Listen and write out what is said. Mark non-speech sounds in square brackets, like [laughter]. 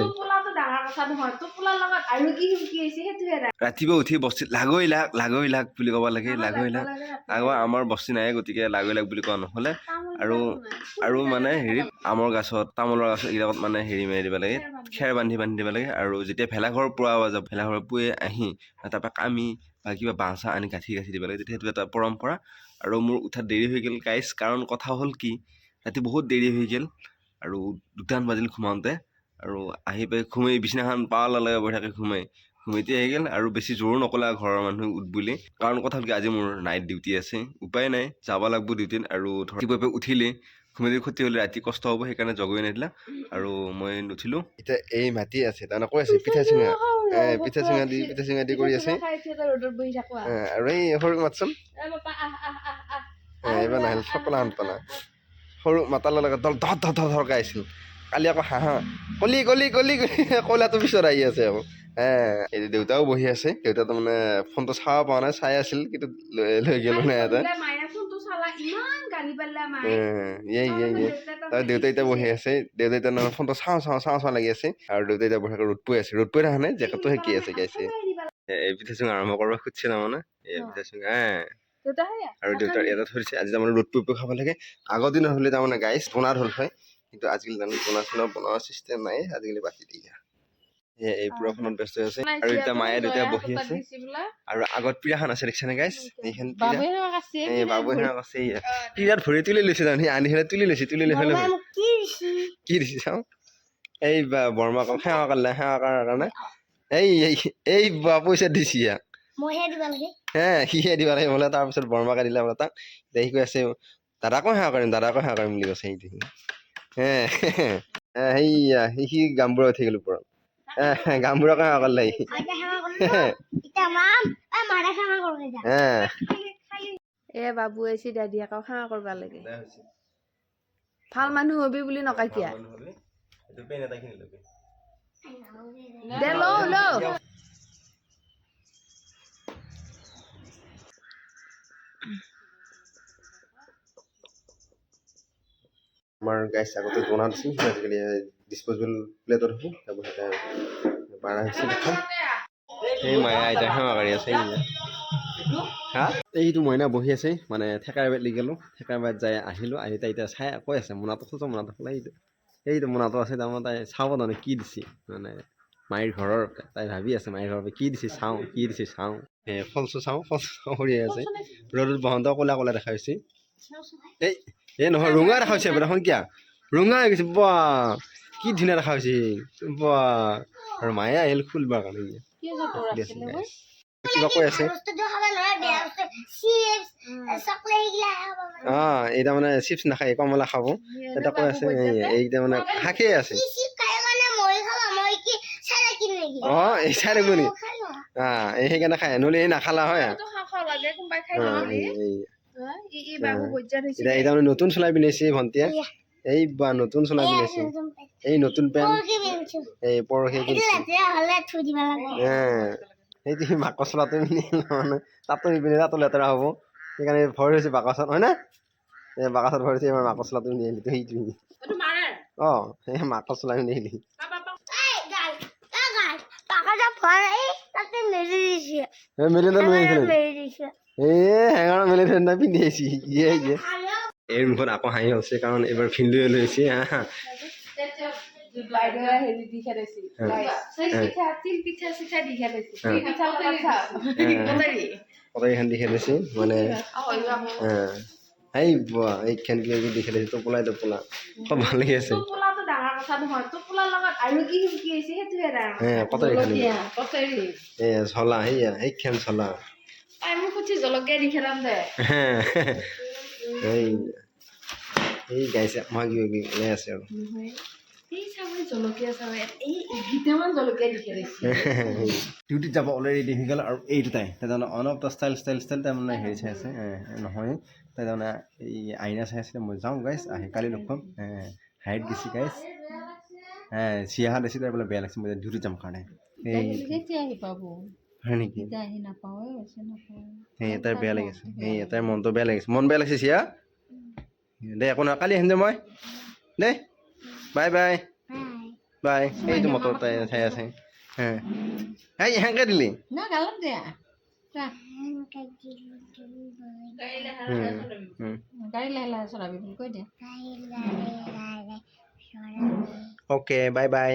আছে। ৰাতিপুৱা উঠি বস্তিত লাগৈ লাগ লাগৈ লাগ বুলি ক'ব লাগে লাগৈ লাগ আগৰ আমাৰ বস্তি নাই গতিকে লাগৈ লাগ বুলি কোৱা নহ'লে। আৰু আৰু মানে হেৰিত আমৰ গছত তামোলৰ গছত এইবিলাকত মানে হেৰি মাৰি দিব লাগে খেৰ বান্ধি। বান্ধি দিব লাগে। আৰু যেতিয়া ভেলাঘৰ পোৱা যাব ভেলাঘৰ পুৱে আহি তাৰপৰা কামি বা কিবা বাঁহ চাহ আনি গাঁঠি গাঁঠি দিব লাগে তেতিয়া সেইটো এটা পৰম্পৰা। আৰু মোৰ উঠাত দেৰি হৈ গ'ল গাইছ কাৰণ কথা হ'ল কি ৰাতি বহুত দেৰি হৈ গ'ল আৰু দুটামান বাজিল ঘুমাওঁতে। আৰু আহি পাই ঘুমাই বিছনাখন পাৱালা লগে বহি থাকে ঘুমাই। ঘুমাইতে আহি গ'ল আৰু বেছি জোৰো নকলে ঘৰৰ মানুহে উঠ বুলি। কাৰণ কথা হ'ল কি আজি মোৰ নাইট ডিউটি আছে উপায় নাই যাব লাগিব ডিউটিত আৰু ধৰ ৰাতিপুৱা উঠিলে ঘুমাই ক্ষতি হ'লে ৰাতি কষ্ট হ'ব সেইকাৰণে জগই নিদিলা আৰু মই নুঠিলোঁ। এতিয়া এই মাটি আছে তাৰমানে কৈ আছে পিঠা চিঙা। এ, পিঠা চিঙা দি পিঠা চিঙা দি কৰি আছে। আৰু এই সৰু মাতচোন। এ বাপা আহ আহ আহ আহ। এ, এইবাৰ নাহিল চকলা হান পালা সৰু মাতাৰ লগত দল ধৰ ধৰ ধৰ ধৰকৈ আহিছিল। কালি আকৌ হাঁহা কলি কলি কলি কলি। [laughs] কয়লাটো পিছত আহি আছে আকৌ। দেউতাও বহি আছে। দেউতা তাৰমানে ফোনটো চাব পৰা নাই চাই আছিল কিন্তু লৈ গ'ল মানে এটা ইয়ে ইয়ে ইয়ে। দেউতা এতিয়া বহি আছে। দেউতা এতিয়া ফোনটো চাওঁ চাওঁ চাওঁ চাওঁ লাগি আছে। আৰু দেউতা এতিয়া বহি ৰ'দ পৰি আছে। ৰ'দ পৰি থকা নাই জেকেটটো সেকি আছে গাইছে এই পিঠা আৰম্ভ কৰিব খুজিছে তাৰমানে। এই পিঠা হে আৰু দেউতাৰ ইয়াতে থৈছে আজি তাৰমানে ৰ'দ পৰি খাব লাগে। আগৰ দিনত হ'লে তাৰমানে গাইছ বনাত হ'ল হয়। কিন্তু আজিকালি তাৰমানে বনা চনা বনোৱা চিষ্টেম নাই আজিকালি বাতি দিয়া। এ এই পুৰাখনত ব্যস্ত হৈ আছে। আৰু এতিয়া মায়ে দেউতাই বহি আছে। আৰু আগত পিৰাখন আছে দেখিছেনে গাইছ এইখন পিৰা এই বাবু সেনেক আছে এইয়া ভৰি তুলি লৈছে সি আনি পেলাই তুলি লৈছে তুলি লৈ পেলাই কি দিছে? চাওঁ? এই বৰমা কম সেৱা কৰিলে সেৱা কৰাৰ কাৰণে। এই এই- এই বা পইচা দিছি ইয়াক। হে সিহে দিব লাগে বোলে। তাৰপিছত বৰমাকে দিলে বোলে তাক। সি কৈ আছে দাদাকো সেৱা কৰিম দাদাকো সেৱা কৰিম বুলি কৈছে সি সেই সি গামবোৰ উঠি গ'ল ওপৰত। গামবোৰৰ কাৰণে অকল লাগি এ বাবু আছে দাদী আকৌ কৰিব লাগে। ভাল মানুহ হবি বুলি নকাকিয়া দে ল' ল' আমাৰ গাইছ আগতে বনা দিছিল আজিকালি ডিছপ'জেবল প্লেটত হ'ব তাৰপিছত বাৰা হৈছে দেখা এই মায়ে আইতা সেৱা কৰি আছে হা? এইটো মইনা বহি আছে মানে থেকাৰ বাৰীত লাগি গ'লোঁ থেকাৰ বাৰীত যাই আহিলোঁ আহি তাই এতিয়া চাই কৈ আছে মোনাটো খোজো মোনাটো খোলা এইটো। এইটো মোনাটো আছে তাৰমানে তাই চাব তাৰমানে কি দিছে মানে মাইৰ ঘৰৰ তাই ভাবি আছে মাইৰ ঘৰৰ পৰা কি দিছে চাওঁ কি দিছে চাওঁ। এই ফলচো চাওঁ ফলচো চাওঁ কৰি আছে। ৰ'দত বহন্ত ক'লা ক'লা দেখা হৈছে এই এ নহয় ৰঙা ৰখা হৈছে আপোনাৰ এখন কিয়া ৰঙা হৈ গৈছে বা কি ধুনীয়া ৰখা হৈছে বা আৰু মায়ে আহিল খুলিবৰ কাৰণে কিবা কৈ আছে অঁ এইটা মানে চিপছ নাখায় কমলা খাব এটা কৈ আছে এইকেইটা মানে শাকে আছে অঁ এই চাই চাৰে মোনি অঁ এই সেইকাৰণে খায় নহ'লে এই নাখালা হয় নতুন চলাই পিন্ধাইছে ভণ্টিয়ে। এই বা নতুন চলাই নতুন পেণ্ট। এই নতুন পৰহি এই পৰহি এইটো কিনিছে। মানে। তাতো নিপিন্ধে তাতো লেতেৰা হ'ব। সেইকাৰণে ভয় হৈছে বাকচত হয়নে এই বাকচত ভয় হৈছে এবাৰ মাকৰ চোলাটো সেইটো পিন্ধি। অঁ সেই মাকৰ চোলা পিন্ধি আহিলি পাপা পাপা এই গাল এই গাল পাকাটা ভয় এই তাতে মেলি দিছে। মেলি দিছে। এই হেঙাৰ মেলি থৈ না পিন্ধি আহিছি ইয়ে ইয়ে। এই মুখত আকৌ হাঁহি হৈছে কাৰণ এইবাৰ ভিনদেউৱে লৈ আহিছে হা হেৰি দি খেলিছে মানে হা। এই বোৱা এইখন কিবা কিবি দি খেলিছে টোপোলাই টোপোলা। খুব ভালো লাগি আছে। কটাৰী খালি জলকীয়া কটাৰী সেয়া সেইখন ঝলা। তাই খেলাম এই এই গাইছে কিবা কিবি ওলাই আছে আৰু। ডিউটিত যাব অলৰেডি হৈ গ'ল আৰু এই দুটাই। তাই তাৰমানে অলপ ষ্টাইল ষ্টাইল ষ্টাইল তাৰমানে হেৰি চাই আছে। নহয় তাই তাৰমানে এই আইনা চাই আছিলে মই যাওঁ গাইছ আহি কালি লগ পাম। হাইট গেছি গাইছ চিয়াহা দিছে তাই বোলে বেয়া লাগিছে মই ডিউটিত যাম কাৰণে। হয় নেকি? সেই তাইৰ বেয়া লাগিছে। সেই তাইৰ মনটো বেয়া লাগিছে। মন বেয়া লাগিছে চিয়া? দে একো নহয় কালি আহিম দে মই। দেই বাই বাই। বাই। এইটো মটৰ তাই ঠাই আছে। হ্যাঁ হেই হেংকে দিলি? Okay bye bye.